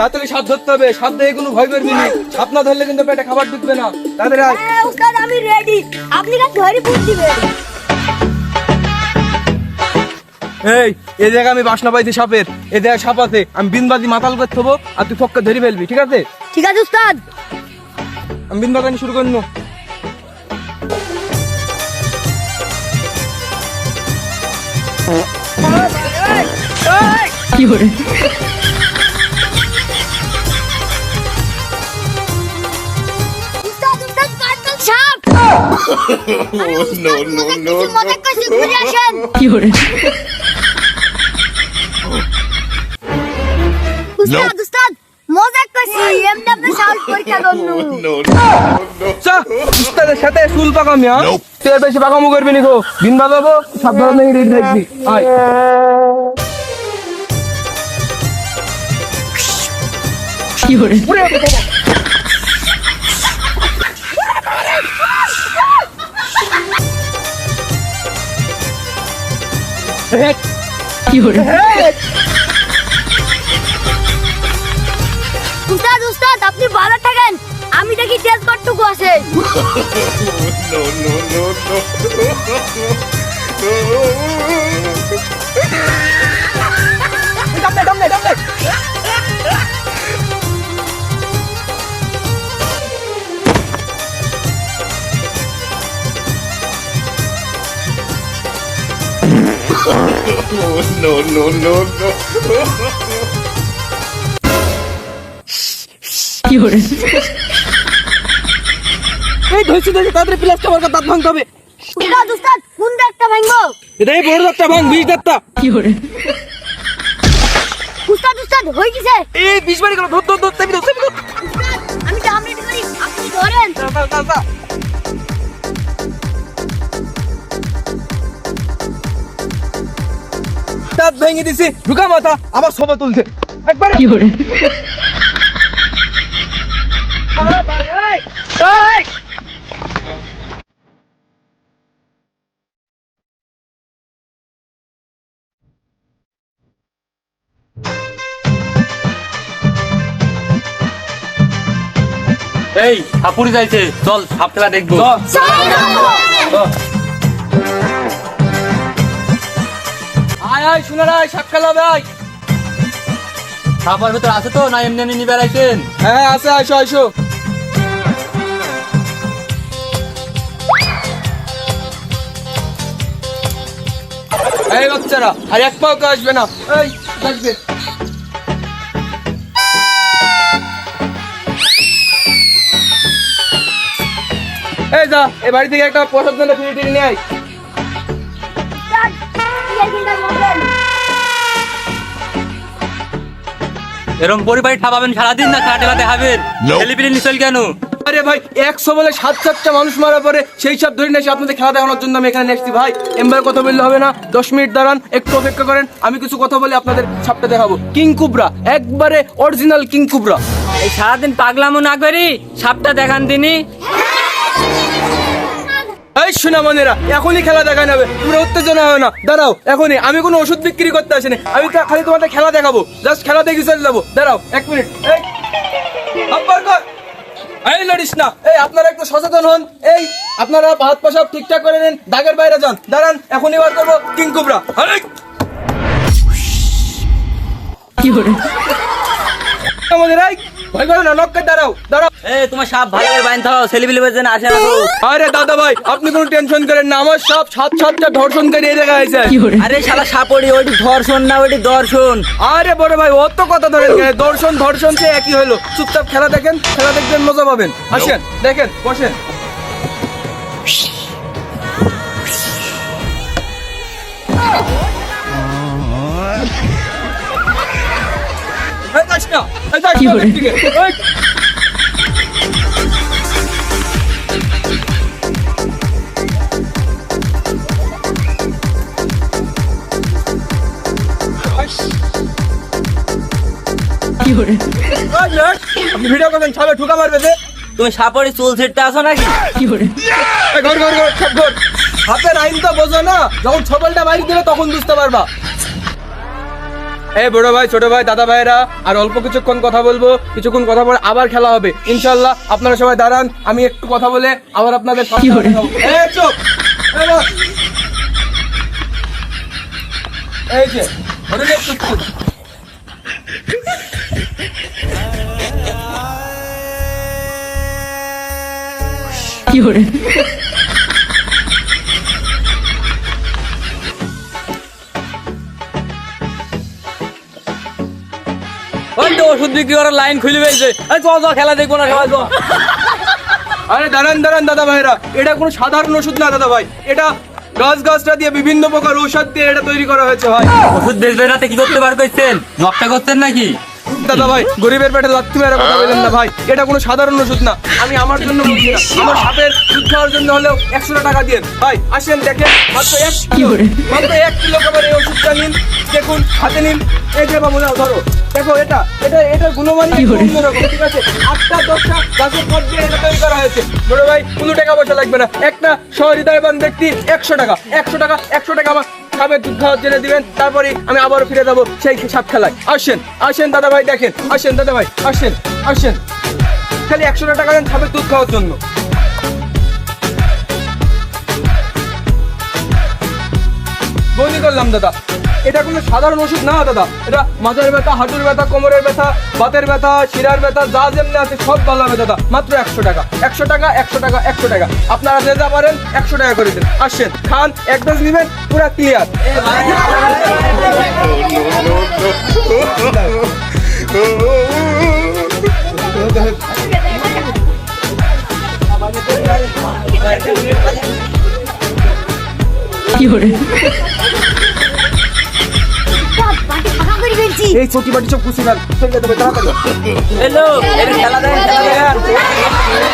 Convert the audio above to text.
তাড়াতাড়ি সাপ ধরতে হবে। সাপ দেখে কোনো ভয় করবি না। সাপ না ধরলে কিন্তু পেটে খাবার ঢুকবে না। তাড়াতাড়ি আয়। হ্যাঁ উস্তাদ আমি রেডি আপনি কাজ ধরে পুষ দিবেন। এই এই জায়গায় আমি বাসনা পাইছি সাপের। এ জায়গায় সাপ আছে। আমি বিনবাজি মাতাল করে থবো আর তুই ফক্কা ধরে ফেলবি ঠিক আছে? ঠিক আছে উস্তাদ। আমি বিনবাগানি শুরু করব উস্তাদ নো নো নো ঘুরে আসেন উস্তাদ উস্তাদ মজা করছি এমনি আপনি সাহস পরীক্ষা করুন চা উস্তাদের সাথে চুল পাকামি হ্যাঁ? তুই বেশি পাকামো করবি নি দিন বাজাবো রেডি আয়। উড়ে। বাবা। হেক, হেক। উস্তাদ উস্তাদ আপনি ভালো থাকেন। আমি দেখি তেজ কটটুকু আছে ডামনে, এই ধরছি ধরছি তাড়াতাড়ি প্লাসটা আমার দাঁত ভাঙতে হবে। উস্তাদ উস্তাদ কোন একটা ভাঙবো? এটাই বড় দাঁতটা ভাঙ বিশ দাঁতটা। উস্তাদ উস্তাদ হয়ে গেছে। এই বিশ বাড়ি গেল ধর ধর ধর দাঁত ভেঙে দিছি ঢুকা মাথা আবার সবা তুলছে। একবার। কি করে এই হাপুরি যাইছে। চল সাপ খেলা দেখব। আয় আয় শুনে আয় সাপ খেলা ভাই সাপার ভেতর আছে তো? না এমনি এমনি নিবে রাখছেন হ্যাঁ আছে আইসো আইসো। এই বাচ্চারা আর এক পাও আসবে না। এই দেখবে এই যা এই বাড়ি থেকে একটা প্রসাদ জন্য ফিরে টিরে নিয়ে আয়। এরকম পরিবারে ঠাপাবেন সারাদিন না খাটে দেখাবেন ছেলেপিলে নিচল কেন? আরে ভাই একশো বলে সাত সাতটা মানুষ মারা পরে সেই সব ধরে নিয়ে আপনাদের খেলা দেখানোর জন্য আমি এখানে এসেছি ভাই। এমবার কথা বললে হবে না। দশ মিনিট দাঁড়ান একটু অপেক্ষা করেন। আমি কিছু কথা বলে আপনাদের সাপটা দেখাবো। কিং কুবরা একবারে অরিজিনাল কিং কুবরা। এই সারাদিন পাগলামো না করি সাপটা দেখান তিনি। এই শোনা মনেরা এখনই খেলা দেখা নেবে তোমরা উত্তেজনা হয় না। দাঁড়াও এখনই। আমি কোনো ওষুধ বিক্রি করতে আসিনি। আমি খালি তোমাদের খেলা দেখাবো। জাস্ট খেলা দেখে চলে যাব। দাঁড়াও এক মিনিট। এই এই লড়িস না। এই আপনারা একটু সচেতন হন। এই আপনারা হাত পা সব ঠিকঠাক করে নিন। দাগের বাইরে যান। দাঁড়ান এখনই বার করব কিং কুবরা। আরে আমাদের এই। ভয় করো না লক্ষ্যে দাঁড়াও দাঁড়াও। এ তোমার সাপ ভালো করে বাইন থাও ছেলেপিলে বেজেন আসে না তো। আরে দাদা ভাই আপনি কোনো টেনশন করেন না আমার সব সাত সাতটা ধর্ষণ করে এই জায়গায় আছে আরে শালা সাপড়ি ওইটি ধর্ষণ না ওইটি দর্শন। আরে বড় ভাই অত কথা ধরেন কেন? দর্শন ধর্ষণ সে একই হলো চুপচাপ খেলা দেখেন খেলা দেখবেন মজা পাবেন। আসেন দেখেন বসেন। ভিডিও করবেন সবাই ঠুকা মারবে যে। তুমি সাপড়ি চুল ছিটতে আসো নাকি? ঘর ঘর ঘর ঘর হাতের আইন তো বোঝো না যখন ছবলটা বাইরে দিলে তখন বুঝতে পারবা। এই বড় ভাই ছোট ভাই দাদা ভাইরা আর অল্প কিছুক্ষণ কথা বলব কিছুক্ষণ কথা বলে আবার খেলা হবে ইনশাল্লাহ আপনারা সবাই দাঁড়ান আমি একটু কথা বলে আবার আপনাদের। এই। এই যে ওই তো ওষুধ বিক্রি করার লাইন খুলে ফেলছে। এই চল চল খেলা দেখব না সবাই চল। আরে দাঁড়ান দাঁড়ান দাদা ভাইরা। এটা কোনো সাধারণ ওষুধ না দাদা ভাই। এটা গাছ গাছটা দিয়ে বিভিন্ন প্রকার ঔষধ দিয়ে এটা তৈরি করা হয়েছে ভাই। ওষুধ বেচবে রাতে কি করতে বার করছেন? নকটা করছেন নাকি? দাদা ভাই গরিবের পেটে লাত্তি মেরে কথা বললেন না ভাই। এটা কোনো সাধারণ ওষুধ না। আমি আমার জন্য বলছি না। আমার সাপের দুধ খাওয়ার জন্য হলেও টাকা দিয়ে ভাই আসেন দেখেন মাত্র এক মাত্র এক কিলো খাবার এই ওষুধটা নিন। দেখুন হাতে নিন। এই যে বাবু নাও ধরো। দেখো এটা এটা এটা অন্যরকম ঠিক আছে? আটটা দশটা গাছের পথ দিয়ে এটা তৈরি করা হয়েছে। বড় ভাই কোনো টাকা পয়সা লাগবে না। একটা সহৃদয়বান ব্যক্তি একশো টাকা। একশো টাকা একশো টাকা আমার সাপের দুধ জন্য দিবেন, তারপরে আমি আবারও ফিরে যাব সেই সাপ খেলায়। আসেন আসেন দাদা ভাই, দেখেন, আসেন দাদা ভাই, আসেন আসেন। খালি একশো টাকা দেন সাপের দুধ খাওয়ার জন্য। বন্ধু করলাম দাদা। এটা কোনো সাধারণ ওষুধ না, দাদা। এটা মাথার ব্যথা, হাঁটুর ব্যথা, কোমরের ব্যথা, বাতের ব্যথা, শিরার ব্যথা, যা যেমনি আছে সব ভালো হবে, দাদা। মাত্র একশো টাকা। একশো টাকা একশো টাকা একশো টাকা। আপনারা যে যা পারেন, একশো টাকা করে দিন। আসেন, খান, এক ডোজ নেবেন, পুরো ক্লিয়ার বাটি করে ফেলছি এই ছোটি বাটি সব খুশি ফেল হ্যালো খেলা দেন খেলা দেখেন